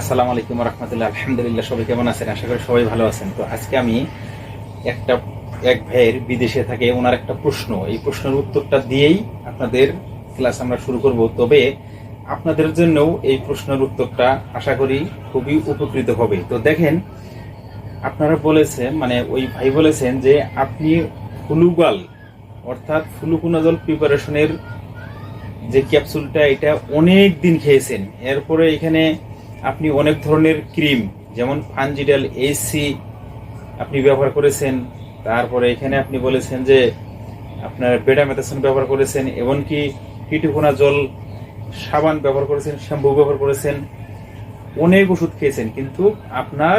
আসসালামু আলাইকুম রহমতুল্লাহ, আলহামদুলিল্লাহ, সবাই কেমন আছেন? আশা করি সবাই ভালো আছেন। তো আজকে আমি একটা, এক ভাইয়ের বিদেশে থাকে, ওনার একটা প্রশ্ন। এই প্রশ্নের উত্তরটা দিয়েই আপনাদের ক্লাস আমরা শুরু করব। তবে আপনাদের জন্যও এই প্রশ্নের উত্তরটা আশা করি খুবই উপকৃত হবে। তো দেখেন, আপনারা বলেছেন মানে ওই ভাই বলেছেন যে আপনি ফুলুগাল, অর্থাৎ ফ্লুকুনাজল প্রিপারেশনের যে ক্যাপসুলটা এটা অনেক দিন খেয়েছেন। এরপরে এখানে আপনি অনেক ধরনের ক্রিম, যেমন ফানজিডাল এসি আপনি ব্যবহার করেছেন। তারপরে এখানে আপনি বলেছেন যে আপনার বেডামেথাসন ব্যবহার করেছেন, এমনকি পিটুকোনা জল সাবান ব্যবহার করেছেন, শ্যাম্পু ব্যবহার করেছেন। অনেক ওষুধ খেয়েছেন, কিন্তু আপনার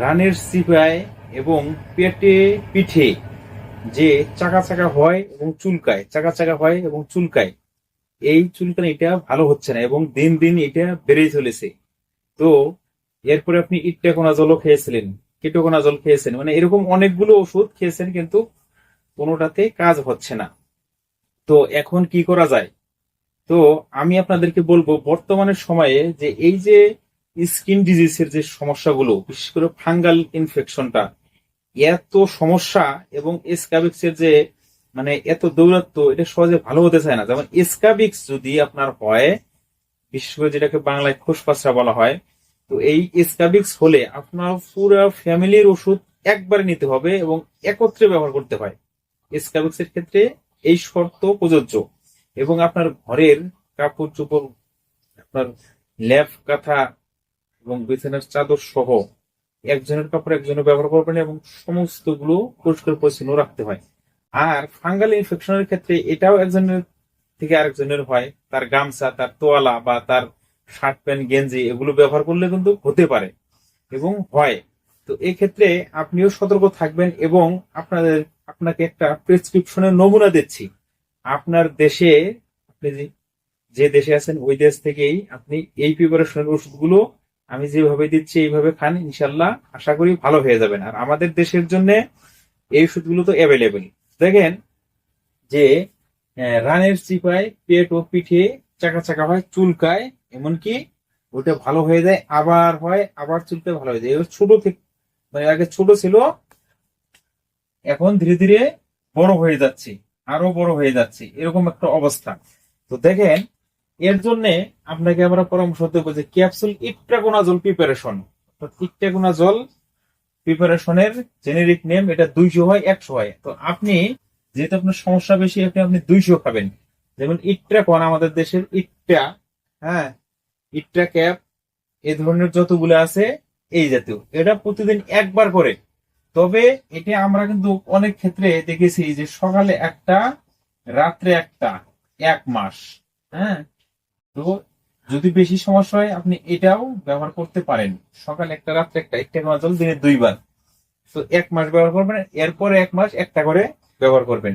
রানের সিপায় এবং পেটে পিঠে যে চাকা চাকা হয় এবং চুলকায়, চাকা চাকা হয় এবং চুলকায় এই চুলকানি এটা ভালো হচ্ছে না এবং দিন দিন এটা বেড়েই চলেছে। তো এরপরে আপনি ইট্টাকোনা জলও খেয়েছিলেন কিটোকোনা জল খেয়েছেন মানে এরকম অনেকগুলো ওষুধ খেয়েছেন কিন্তু কোনোটাতে কাজ হচ্ছে না। তো এখন কি করা যায়? তো আমি আপনাদেরকে বলব বর্তমানের সময়ে যে এই যে স্কিন ডিজিজের যে সমস্যাগুলো, বিশেষ করে ফাঙ্গাল ইনফেকশনটা, এত সমস্যা এবং এসকাবিক্সের যে মানে এত দৌরাত্ম, এটা সহজে ভালো হতে চায় না। যেমন এসকাবিক্স যদি আপনার হয়, বিশেষ করে যেটাকে বাংলায় খোসপাসরা বলা হয়, তো এই এসকাবিক্স হলে আপনার পুরো ফ্যামিলির ওষুধ একবারে নিতে হবে এবং একত্রে ব্যবহার করতে হয়। এসকাবিক্স এর ক্ষেত্রে এই শর্ত প্রযোজ্য। এবং আপনার ঘরের কাপড় চোপড়, আপনার ল্যাপ কাঁথা এবং বিছানার চাদর সহ একজনের কাপড় একজনের ব্যবহার করবেন এবং সমস্তগুলো পরিষ্কার পরিচ্ছন্ন রাখতে হয়। আর ফাঙ্গাল ইনফেকশনের ক্ষেত্রে এটাও একজনের থেকে আরেকজনের হয়। তার গামছা, তার তোয়ালা বা তার শার্ট, প্যান্ট, গেঞ্জি এগুলো ব্যবহার করলে কিন্তু হতে পারে এবং হয়। তো এই ক্ষেত্রে আপনিও সতর্ক থাকবেন এবং আপনাদের, আপনাকে একটা প্রেসক্রিপশনের নমুনা দিচ্ছি। আপনার দেশে, আপনি যে দেশে আছেন, ওই দেশ থেকেই আপনি এই প্রিপারেশনের ওষুধগুলো আমি যেভাবে দিচ্ছি, এইভাবে খান, ইনশাল্লাহ আশা করি ভালো হয়ে যাবেন। আর আমাদের দেশের জন্য এই ওষুধগুলো তো অ্যাভেলেবেল দেখেন যে রানের চিপায় পেট ও পিঠে চাকা চাকা হয়, চুলকায়, এমনকি ওটা ভালো হয়ে যায়, আবার হয়, আবার চুলকায় ভালো হয়ে যায়। ছোট থেকে মানে আগে ছোট ছিল, এখন ধীরে ধীরে বড় হয়ে যাচ্ছে, আরও বড় হয়ে যাচ্ছে, এরকম একটা অবস্থা। তো দেখেন, এর জন্য আপনাকে আমরা পরামর্শ দেবো যে ক্যাপসুল ইট্রাগোনাজল প্রিপারেশন অর্থাৎ ইট্রাগোনাজল প্রিপারেশনের জেনেরিক নেম এটা দুইশো হয়, একশো হয়। তো আপনি, যেহেতু আপনার সমস্যা বেশি, আপনি আপনি দুইশো খাবেন। যেমন ইট্রাকন আমাদের দেশের ইট্টা হ্যাঁ ইট্রা ক্যাপ এই ধরনের যতগুলো আছে, এই জাতীয়। এটা প্রতিদিন একবার করে। তবে এটা আমরা কিন্তু অনেক ক্ষেত্রে দেখেছি যে সকালে একটা, রাত্রে একটা, এক মাস হ্যাঁ। তো যদি বেশি সমস্যা হয়, আপনি এটাও ব্যবহার করতে পারেন। সকাল একটা, রাত্রে একটা একটা করে জল দিনে দুইবার। তো এক মাস ব্যবহার করবেন, এরপরে এক মাস একটা করে ব্যবহার করবেন।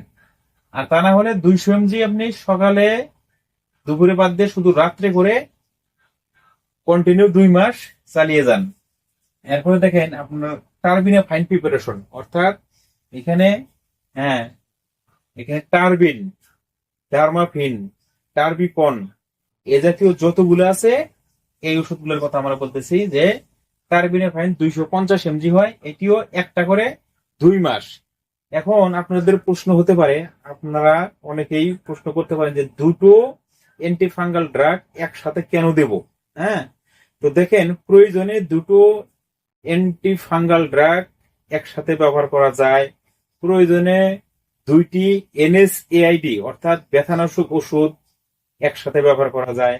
আর তা না হলে দুইশো এমজি আপনি সকালে, দুপুরে বাদ দিয়ে শুধু রাত্রে করে কন্টিনিউ দুই মাস চালিয়ে যান। এরপরে দেখেন আপনার টার্বিনে ফাইন প্রিপারেশন অর্থাৎ এখানে হ্যাঁ এখানে টার্বিন টার্মাফিন টার্বিকন এ জাতীয় যতগুলো আছে, এই ওষুধগুলোর কথা আমরা বলতেছি যে টার্বিনে ফাইন দুইশো পঞ্চাশ এমজি হয়, এটিও একটা করে দুই মাস। এখন আপনাদের প্রশ্ন হতে পারে, আপনারা অনেকেই প্রশ্ন করতে পারেন যে, দুটো অ্যান্টিফাঙ্গাল ড্রাগ একসাথে কেন দেব? হ্যাঁ? তো দেখেন, প্রয়োজনে দুটো অ্যান্টিফাঙ্গাল ড্রাগ একসাথে ব্যবহার করা যায়। প্রয়োজনে দুইটি এনএসএআইডি, অর্থাৎ ব্যথানাশক ওষুধ একসাথে ব্যবহার করা যায়।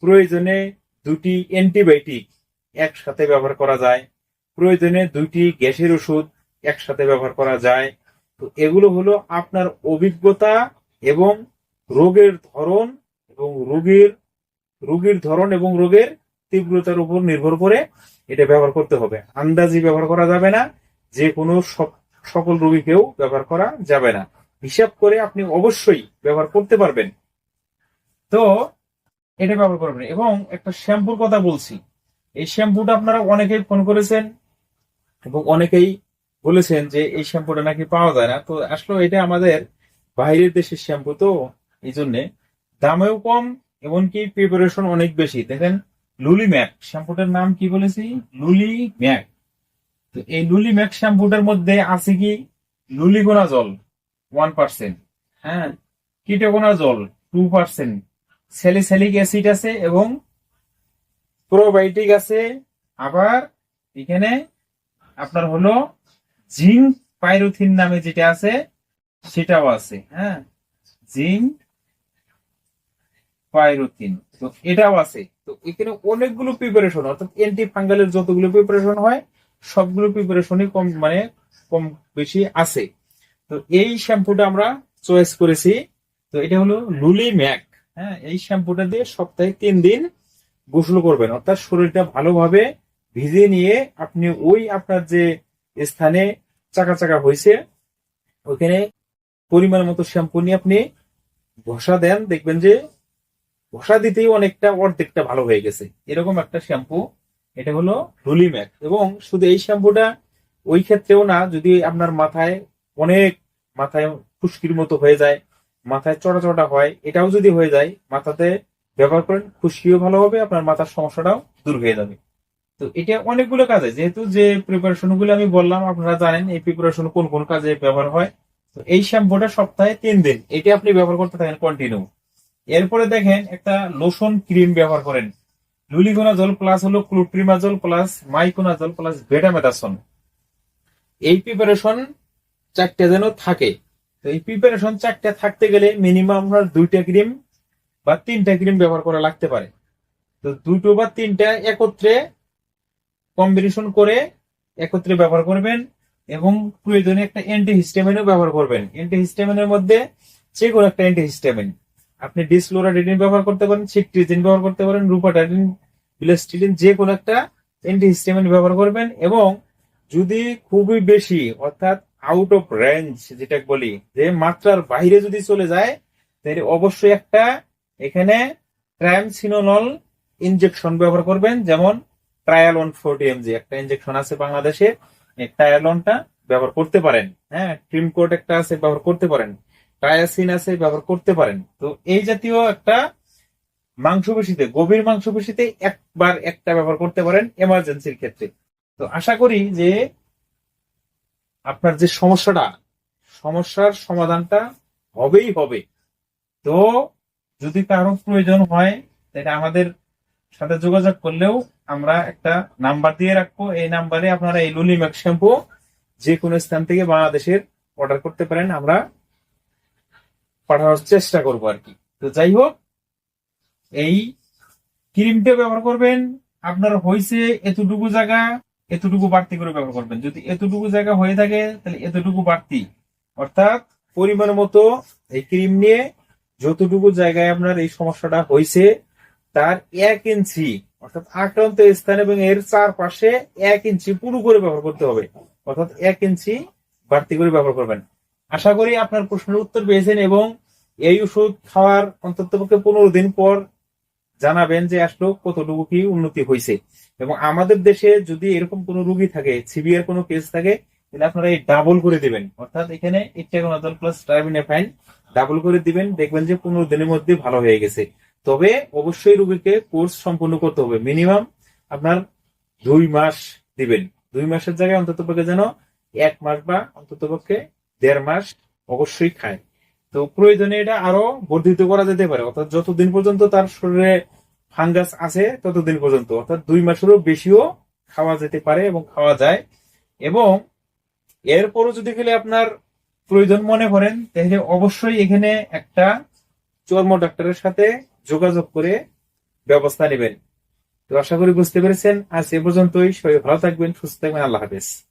প্রয়োজনে দুটি অ্যান্টিবায়োটিক একসাথে ব্যবহার করা যায়। প্রয়োজনে দুইটি গ্যাসের ওষুধ একসাথে ব্যবহার করা যায়। তো এগুলো হলো আপনার অভিজ্ঞতা এবং রোগের ধরন এবং রোগীর রোগীর ধরন এবং রোগের তীব্রতার উপর নির্ভর করে এটা ব্যবহার করতে হবে। আন্দাজি ব্যবহার করা যাবে না, যে কোনো সক- সকল রোগীকেও ব্যবহার করা যাবে না। হিসাব করে আপনি অবশ্যই ব্যবহার করতে পারবেন। তো এটা ব্যবহার করবেন এবং একটা শ্যাম্পুর কথা বলছি। এই শ্যাম্পুটা আপনারা অনেকেই ফোন করেছেন এবং অনেকেই বলেছেন যে এই শ্যাম্পুটা নাকি পাওয়া যায় না। তো আসলে এটা আমাদের বাইরের দেশের শ্যাম্পু তো, এই জন্যে দামেও কম এমনকি প্রিপারেশন অনেক বেশি। দেখেন লুলি ম্যাক শ্যাম্পুটার নাম কি বলেছি? লুলি ম্যাক তো এই লুলি ম্যাক শ্যাম্পুটার মধ্যে আছে কি? লুলিগোনা জল ওয়ান পার্সেন্ট হ্যাঁ কিটোগোনা জল টু পার্সেন্ট স্যালিস্যালিক অ্যাসিড আছে এবং প্রোবায়োটিক আছে। আবার এখানে আপনার হলো জিঙ্ক পাইরোথিন নামে যেটা আছে, সেটাও আছে হ্যাঁ? জিঙ্ক পাইরোথিন, তো এটাও আছে। তো এখানে অনেকগুলো প্রিপারেশন অর্থাৎ এন্টি ফাঙ্গালের যতগুলো প্রিপারেশন হয়, সবগুলো প্রিপারেশনই কম মানে কম বেশি আছে। তো এই শ্যাম্পুটা আমরা চয়েস করেছি। তো এটা হলো লুলি ম্যাক হ্যাঁ এই শ্যাম্পুটা দিয়ে সপ্তাহে তিন দিন গোসল করবেন। অর্থাৎ শরীরটা ভালোভাবে ভিজে নিয়ে আপনি ওই আপনার যে স্থানে চাকা চাকা হয়েছে ওখানে পরিমাণ মতো শ্যাম্পু নিয়ে আপনি ঘষা দেন, দেখবেন যে ঘষা দিতেই অনেকটা অর্ধেকটা ভালো হয়ে গেছে। এরকম একটা শ্যাম্পু এটা হলো রুলিম্যাক এবং শুধু এই শ্যাম্পুটা ওই ক্ষেত্রেও না, যদি আপনার মাথায় অনেক মাথায় খুশকির মতো হয়ে যায় মাথায় চড়া হয়, এটাও যদি হয়ে যায়, মাথাতে ব্যবহার করেন, খুশকিও ভালো হবে, আপনার মাথার সমস্যাটাও দূর হয়ে যাবে। তো এটা অনেকগুলো কাজে, যেহেতু যে প্রিপারেশনগুলো আমি বললাম, আপনারা জানেন এই প্রিপারেশন কোন কোন কাজে ব্যবহার হয়। তো এই শ্যাম্পুটা সপ্তাহে তিন দিন, এটা আপনি ব্যবহার করতে থাকেন কন্টিনিউ এরপরে দেখেন, একটা লোশন ক্রিম ব্যবহার করেন। লুলিগোনাজল প্লাস হলো clotrimazole plus miconazole plus betamethasone এই প্রিপারেশন চারটে যেন থাকে। তো এই প্রিপারেশন চারটে থাকতে গেলে মিনিমাম আপনার দুইটা ক্রিম বা তিনটা ক্রিম ব্যবহার করা লাগতে পারে। তো দুটো বা তিনটা একত্রে কম্বিনেশন করে একত্রে ব্যবহার করবেন এবং প্রয়োজনে একটা অ্যান্টিহিস্টামিনও ব্যবহার করবেন। অ্যান্টিহিস্টামিনের মধ্যে যে কোনো একটা অ্যান্টিহিস্টামিন আপনি ডিসলোরাডিন ব্যবহার করতে পারেন সিট্রিজিন ব্যবহার করতে পারেন রুপাটাডিন বিলেস্টিডিন যে কোনো একটা অ্যান্টিহিস্টামিন ব্যবহার করবেন এবং যদি খুবই বেশি, অর্থাৎ আউট অফ রেঞ্জ যেটা বলি, যে মাত্রার বাইরে যদি চলে যায়, তাহলে অবশ্যই একটা এখানে ট্রায়ামসিনোনল ইনজেকশন ব্যবহার করবেন, যেমন ট্রায়াল ওয়ান ফোরটি এমজি একটা ইনজেকশন আছে বাংলাদেশে ট্রায়ালনটা ব্যবহার করতে পারেন হ্যাঁ ক্রিম কোট একটা আছে ব্যবহার করতে পারেন ট্রায়াসিন আছে ব্যবহার করতে পারেন। তো এই জাতীয় একটা মাংসপেশিতে, গভীর মাংসপেশিতে একবার একটা ব্যবহার করতে পারেন এমার্জেন্সির ক্ষেত্রে। তো আশা করি যে আপনার যে সমস্যাটা, সমস্যার সমাধানটা হবেই হবে। তো যদি কারও প্রয়োজন হয়, তাহলে আমাদের সাথে যোগাযোগ করলেও আমরা একটা নাম্বার দিয়ে রাখব। এই নাম্বারে আপনারা এই লুলিম্যাক শ্যাম্পু যে কোনো স্থান থেকে বাংলাদেশের অর্ডার করতে পারেন। আমরা পাঠানোর চেষ্টা করব আর কি। তো যাই হোক, এই ক্রিমটা ব্যবহার করবেন। আপনার হয়েছে এতটুকু জায়গা। এতটুকু বাড়তি করে ব্যবহার করবেন। যদি এতটুকু জায়গা হয়ে থাকে, তাহলে এতটুকু বাড়তি। অর্থাৎ পরিমাণ মতো এই ক্রিম নিয়ে যতটুকু জায়গায় আপনার এই সমস্যাটা হয়েছে, তার এক ইঞ্চি, অর্থাৎ আক্রান্ত স্থান এবং এর চারপাশে এক ইঞ্চি পুরো করে ব্যবহার করতে হবে। অর্থাৎ এক ইঞ্চি বাড়তি করে ব্যবহার করবেন। আশা করি আপনার প্রশ্নের উত্তর পেয়েছেন এবং এই ওষুধ খাওয়ার অন্তত পক্ষে পনেরো দিন পর জানাবেন যে আসলে কতটুকু কি উন্নতি হয়েছে। এবং আমাদের দেশে যদি এরকম কোনো রুগী থাকে, সিভিয়ার কোনো কেস থাকে, তাহলে আপনারা এই ডাবল করে দিবেন। অর্থাৎ এখানে ইট্টাগোনাজল প্লাস ট্রাইবিনেফাইন ডাবল করে দিবেন, দেখবেন যে পনেরো দিনের মধ্যে ভালো হয়ে গেছে। তবে অবশ্যই রুগীকে কোর্স সম্পূর্ণ করতে হবে। মিনিমাম আপনার দুই মাস দিবেন। দুই মাসের জায়গায় অন্তত পক্ষে যেন এক মাস বা অন্তত পক্ষে দেড় মাস অবশ্যই খায়। তো প্রয়োজনে এটা আরও বর্ধিত করা যেতে পারে। অর্থাৎ যতদিন পর্যন্ত তার শরীরে ফাঙ্গাস আছে, ততদিন পর্যন্ত। অর্থাৎ দুই মাসেরও বেশিও খাওয়া যেতে পারে এবং খাওয়া যায়। এবং এরপরও যদি গেলে আপনার প্রয়োজন মনে করেন, তাহলে অবশ্যই এখানে একটা চর্ম ডাক্তারের সাথে যোগাযোগ করে ব্যবস্থা নেবেন। তো আশা করি বুঝতে পেরেছেন। আজ এ পর্যন্তই। সবাই ভালো থাকবেন, সুস্থ থাকবেন। আল্লাহ হাফেজ।